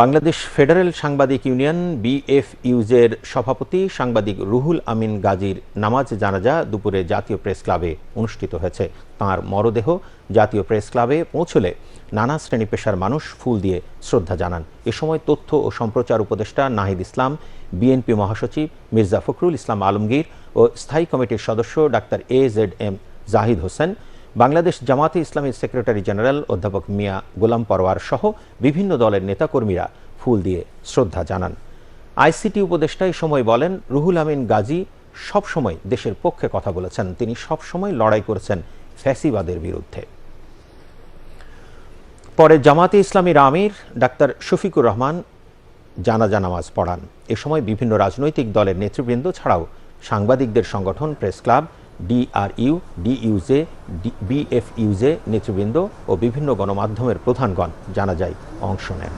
Bangladesh federal সাংবাদিক union, বিএফইউজের সভাপতি সাংবাদিক রুহুল আমিন গাজীর নামাজ জানাজা দুপুরে জাতীয় প্রেস ক্লাবে অনুষ্ঠিত হয়েছে। তাঁর মরদেহ জাতীয় প্রেস ক্লাবে পৌঁছলে নানা শ্রেণি পেশার মানুষ ফুল দিয়ে শ্রদ্ধা জানান। এ সময় তথ্য ও সম্প্রচার উপদেষ্টা নাহিদ ইসলাম, বিএনপি মহাসচিব মির্জা ফখরুল ইসলাম আলমগীর ও স্থায়ী কমিটির সদস্য doctor A Z M Zahid Hossain Bangladesh জামাতে ইসলামীর সেক্রেটারি জেনারেল অধ্যাপক মিয়া গোলাম পরওয়ার সহ বিভিন্ন দলের নেতাকর্মীরা ফুল দিয়ে শ্রদ্ধা জানান। আইসিটি উপদেষ্টা এই সময় বলেন, রুহুল আমিন গাজী সবসময় দেশের পক্ষে কথা বলেছেন। তিনি সবসময় লড়াই করেছেন ফ্যাসিবাদের বিরুদ্ধে। পরে জামাতে ইসলামীর আমির ডাক্তার শফিকুর রহমান জানাজা নামাজ পড়ান। এ সময় বিভিন্ন রাজনৈতিক দলের নেতৃবৃন্দ ছাড়াও সাংবাদিকদের সংগঠন, press club DRU DUJ BFUJ নেতৃবৃন্দ ও বিভিন্ন গণমাধ্যমের প্রধানগণ জানা যায় অংশ নেন।